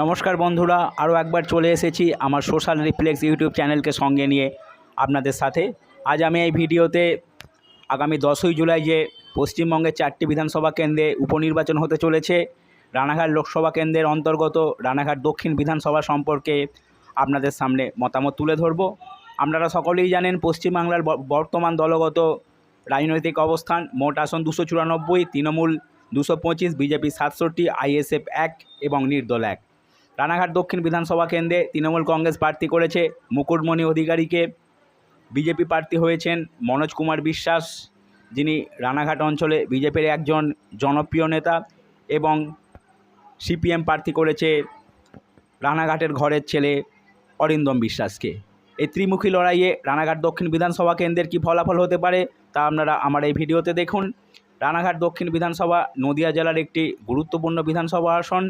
নমস্কার বন্ধুরা, আরও একবার চলে এসেছি আমার সোশ্যাল রিফ্লেক্স ইউটিউব চ্যানেলকে সঙ্গে নিয়ে আপনাদের সাথে। আজ আমি এই ভিডিওতে আগামী দশই জুলাই যে পশ্চিমবঙ্গের চারটি বিধানসভা কেন্দ্রে উপনির্বাচন হতে চলেছে, রানাঘাট লোকসভা কেন্দ্রের অন্তর্গত রানাঘাট দক্ষিণ বিধানসভা সম্পর্কে আপনাদের সামনে মতামত তুলে ধরব। আপনারা সকলেই জানেন, পশ্চিমবাংলার বর্তমান দলগত রাজনৈতিক অবস্থান, মোট আসন দুশো চুরানব্বই, তৃণমূল দুশো পঁচিশ, বিজেপি সাতষট্টি, আইএসএফ এক এবং নির্দল এক। রানাঘাট দক্ষিণ বিধানসভা কেন্দ্রে তৃণমূল কংগ্রেস প্রার্থী করেছে মুকুটমণি অধিকারীকে। বিজেপি প্রার্থী হয়েছেন মনোজ কুমার বিশ্বাস, যিনি রানাঘাট অঞ্চলে বিজেপির একজন জনপ্রিয় নেতা এবং সিপিএম প্রার্থী করেছে রানাঘাটের ঘরের ছেলে অরিন্দম বিশ্বাসকে। এই ত্রিমুখী লড়াইয়ে রানাঘাট দক্ষিণ বিধানসভা কেন্দ্রের কী ফলাফল হতে পারে তা আপনারা আমার এই ভিডিওতে দেখুন। রানাঘাট দক্ষিণ বিধানসভা নদিয়া জেলার একটি গুরুত্বপূর্ণ বিধানসভা আসন।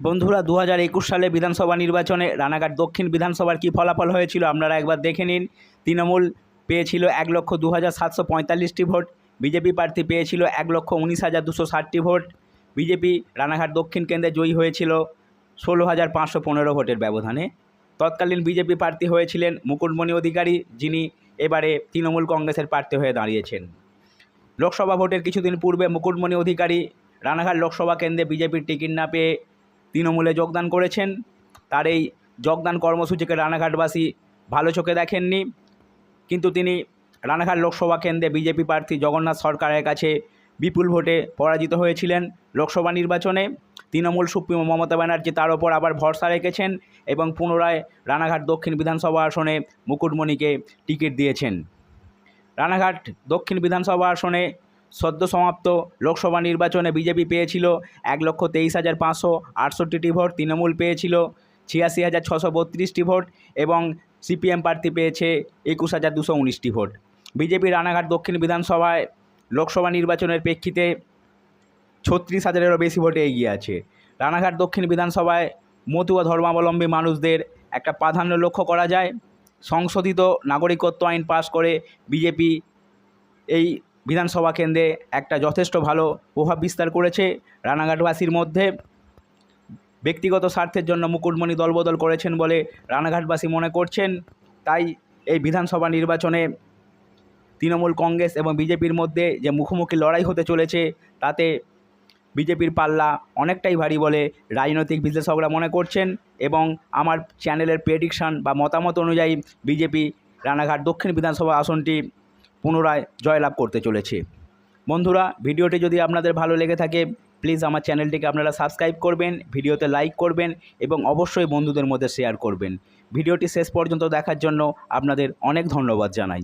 বন্ধুরা দু হাজার একুশ সালে বিধানসভা নির্বাচনে রানাঘাট দক্ষিণ বিধানসভার কী ফলাফল হয়েছিল আপনারা একবার দেখে নিন। তৃণমূল পেয়েছিল এক লক্ষ দু হাজার সাতশো পঁয়তাল্লিশটি ভোট, বিজেপি প্রার্থী পেয়েছিল এক লক্ষ উনিশ হাজার দুশো ষাটটি ভোট, বিজেপি রানাঘাট দক্ষিণ কেন্দ্রে জয়ী হয়েছিল ষোলো হাজার পাঁচশো পনেরো ভোটের ব্যবধানে। তৎকালীন বিজেপি প্রার্থী হয়েছিলেন মুকুটমণি অধিকারী, যিনি এবারে তৃণমূল কংগ্রেসের প্রার্থী হয়ে দাঁড়িয়েছেন। লোকসভা ভোটের কিছুদিন পূর্বে মুকুটমণি অধিকারী রানাঘাট লোকসভা কেন্দ্রে বিজেপির টিকিট না পেয়ে তৃণমূলে যোগদান করেছেন। তার এই যোগদান কর্মসূচিকে রানাঘাটবাসী ভালো চোখে দেখেননি। কিন্তু তিনি রানাঘাট লোকসভা কেন্দ্রে বিজেপি প্রার্থী জগন্নাথ সরকারের কাছে বিপুল ভোটে পরাজিত হয়েছিলেন লোকসভা নির্বাচনে। তৃণমূল সুপ্রিমো মমতা ব্যানার্জি তার ওপর আবার ভরসা রেখেছেন এবং পুনরায় রানাঘাট দক্ষিণ বিধানসভা আসনে মুকুটমণিকে টিকিট দিয়েছেন। রানাঘাট দক্ষিণ বিধানসভা আসনে সদ্য সমাপ্ত লোকসভা নির্বাচনে বিজেপি পেয়েছিল এক লক্ষ তেইশ হাজার পাঁচশো আটষট্টিটি ভোট, তৃণমূল পেয়েছিল ছিয়াশি হাজার ছশো বত্রিশটি ভোট এবং সিপিএম প্রার্থী পেয়েছে একুশ হাজার দুশো উনিশটি ভোট। বিজেপি রানাঘাট দক্ষিণ বিধানসভায় লোকসভা নির্বাচনের প্রেক্ষিতে ছত্রিশ হাজারেরও বেশি ভোটে এগিয়ে আছে। রানাঘাট দক্ষিণ বিধানসভায় মতুয়া ধর্মাবলম্বী মানুষদের একটা প্রাধান্য লক্ষ্য করা যায়। সংশোধিত নাগরিকত্ব আইন পাশ করে বিজেপি এই বিধানসভা কেন্দ্রে একটা যথেষ্ট ভালো প্রভাব বিস্তার করেছে। রানাঘাটবাসীর মধ্যে ব্যক্তিগত স্বার্থের জন্য মুকুটমণি দলবদল করেছেন বলে রানাঘাটবাসী মনে করছেন। তাই এই বিধানসভা নির্বাচনে তৃণমূল কংগ্রেস এবং বিজেপির মধ্যে যে মুখোমুখি লড়াই হতে চলেছে, তাতে বিজেপির পাল্লা অনেকটাই ভারী বলে রাজনৈতিক বিশ্লেষকরা মনে করছেন এবং আমার চ্যানেলের প্রেডিকশান বা মতামত অনুযায়ী বিজেপি রানাঘাট দক্ষিণ বিধানসভা আসনটি পুনরায় জয়লাভ করতে চলেছে। বন্ধুরা, ভিডিওটি যদি আপনাদের ভালো লেগে থাকে প্লিজ আমার চ্যানেলটিকে আপনারা সাবস্ক্রাইব করবেন, ভিডিওতে লাইক করবেন এবং অবশ্যই বন্ধুদের মধ্যে শেয়ার করবেন। ভিডিওটি শেষ পর্যন্ত দেখার জন্য আপনাদের অনেক ধন্যবাদ জানাই।